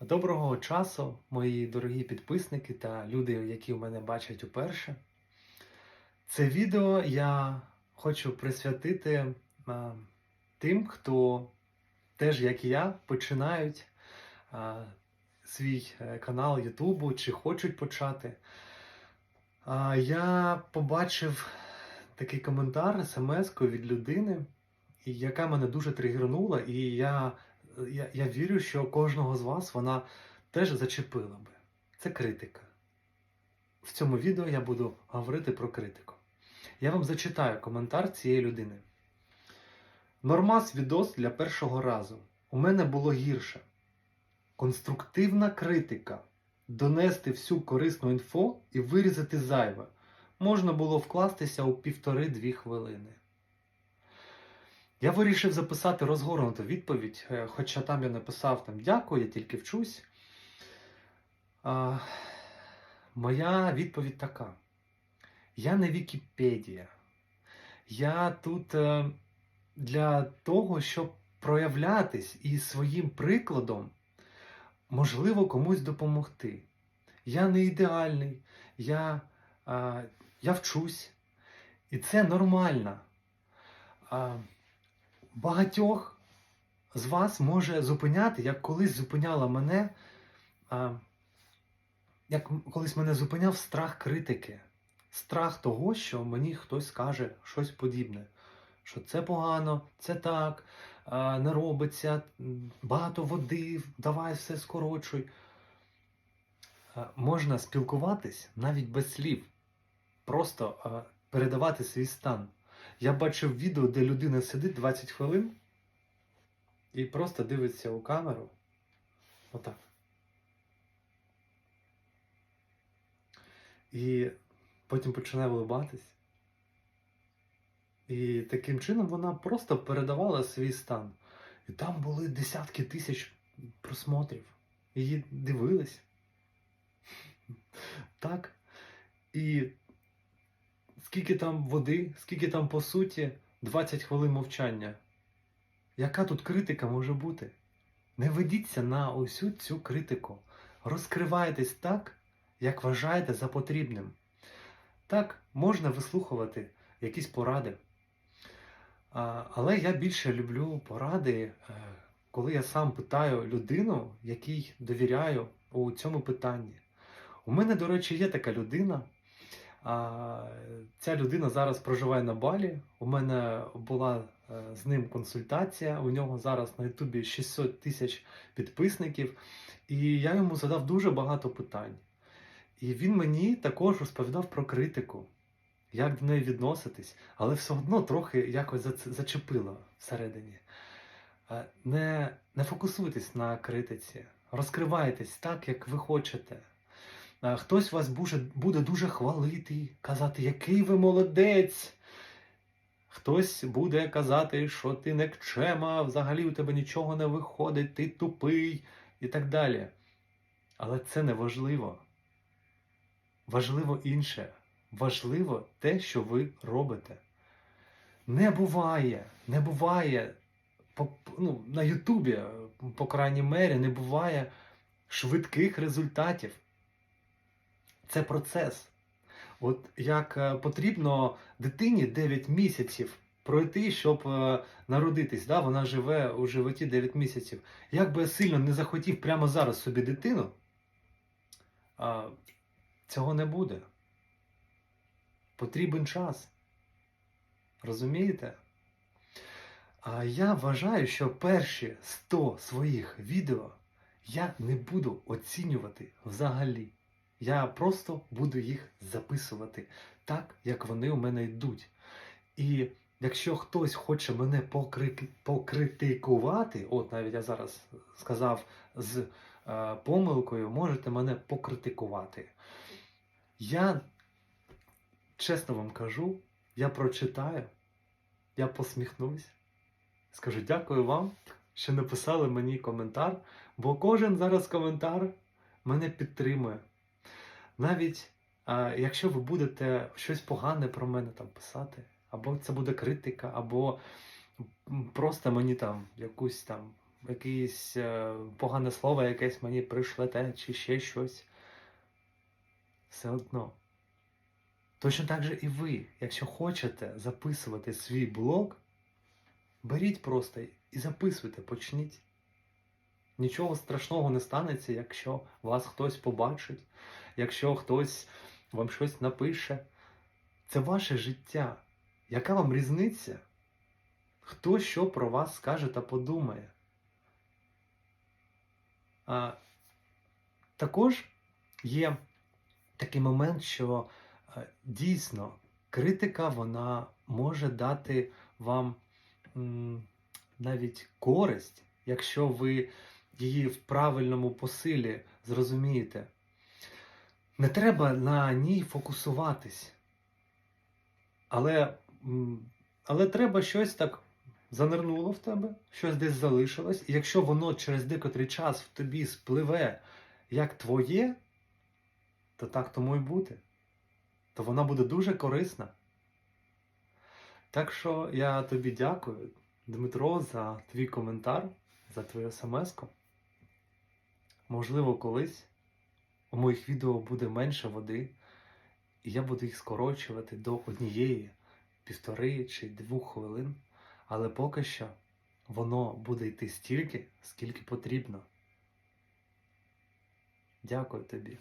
Доброго часу, мої дорогі підписники та люди, які мене бачать уперше. Це відео я хочу присвятити а, тим, хто теж, як і я, починають а, свій е, канал Ютубу чи хочуть почати. А, я побачив такий коментар смс від людини, яка мене дуже тригернула, і я я, я вірю, що кожного з вас вона теж зачепила би. Це критика. В цьому відео я буду говорити про критику. Я вам зачитаю коментар цієї людини. Нормас відос для першого разу. У мене було гірше. Конструктивна критика. Донести всю корисну інфо і вирізати зайве. Можна було вкластися у півтори-дві хвилини. Я вирішив записати розгорнуту відповідь, е, хоча там я написав там дякую, я тільки вчусь. А, моя відповідь така: я не Вікіпедія. Я тут е, для того, щоб проявлятись і своїм прикладом, можливо, комусь допомогти. Я не ідеальний, я, а, я вчусь, і це нормально. Багатьох з вас може зупиняти, як колись зупиняла мене, а, як колись мене зупиняв страх критики, страх того, що мені хтось скаже щось подібне. Що це погано, це так, не робиться, багато води, давай все скорочуй. Можна спілкуватись навіть без слів, просто передавати свій стан. Я бачив відео, де людина сидить 20 хвилин і просто дивиться у камеру. Отак. І потім починає вилибатись. І таким чином вона просто передавала свій стан. І там були десятки тисяч просмотрів. Її дивились. Так. І скільки там води, скільки там по суті 20 хвилин мовчання. Яка тут критика може бути? Не ведіться на усю цю критику. Розкривайтесь так, як вважаєте за потрібним. Так, можна вислухувати якісь поради. Але я більше люблю поради, е, коли я сам питаю людину, якій довіряю у цьому питанні. У мене, до речі, є така людина. Ця людина зараз проживає на Балі. У мене була е, з ним консультація. У нього зараз на Ютубі 600 тисяч підписників, і я йому задав дуже багато питань. І він мені також розповідав про критику, як до неї відноситись, але все одно трохи якось зачепило всередині. Е, Не, не фокусуйтесь на критиці, розкривайтесь так, як ви хочете. Хтось вас буде, дуже хвалити, казати, який ви молодець. Хтось буде казати, що ти некчема, взагалі у тебе нічого не виходить, ти тупий і так далі. Але це не важливо. Важливо інше. Важливо те, що ви робите. Не буває, не буває ну, на Ютубі, по крайній мері, не буває швидких результатів. Це процес. От як е, потрібно дитині 9 місяців пройти, щоб е, народитись. Да? Вона живе у животі 9 місяців. Як би я сильно не захотів прямо зараз собі дитину, цього не буде. Потрібен час. Розумієте? А я вважаю, що перші 100 своїх відео я не буду оцінювати взагалі. Я просто буду їх записувати так, як вони у мене йдуть. І якщо хтось хоче мене покрик... покритикувати, от навіть я зараз сказав з е, помилкою, можете мене покритикувати. Я чесно вам кажу, я прочитаю, я посміхнусь, скажу дякую вам, що написали мені коментар, бо кожен зараз коментар мене підтримує. Навіть якщо ви будете щось погане про мене там писати, або це буде критика, або просто мені там якусь там якесь е, погане слово якесь мені пришлете, чи ще щось. Все одно. Точно так же і ви, якщо хочете записувати свій блог, беріть просто і записуйте, почніть. Нічого страшного не станеться, якщо вас хтось побачить, якщо хтось вам щось напише. Це ваше життя. Яка вам різниця? Хто що про вас скаже та подумає? А, також є такий момент, що е, дійсно критика вона може дати вам м, навіть користь, якщо ви її в правильному посилі зрозумієте. Не треба на ній фокусуватись. Але, але треба щось так занирнуло в тебе, щось десь залишилось. І якщо воно через декотрий час в тобі спливе як твоє, то так тому і бути. То вона буде дуже корисна. Так що я тобі дякую, Дмитро, за твій коментар, за твою смс-ку. Можливо, колись у моїх відео буде менше води, і я буду їх скорочувати до однієї, півтори чи двох хвилин. Але поки що воно буде йти стільки, скільки потрібно. Дякую тобі.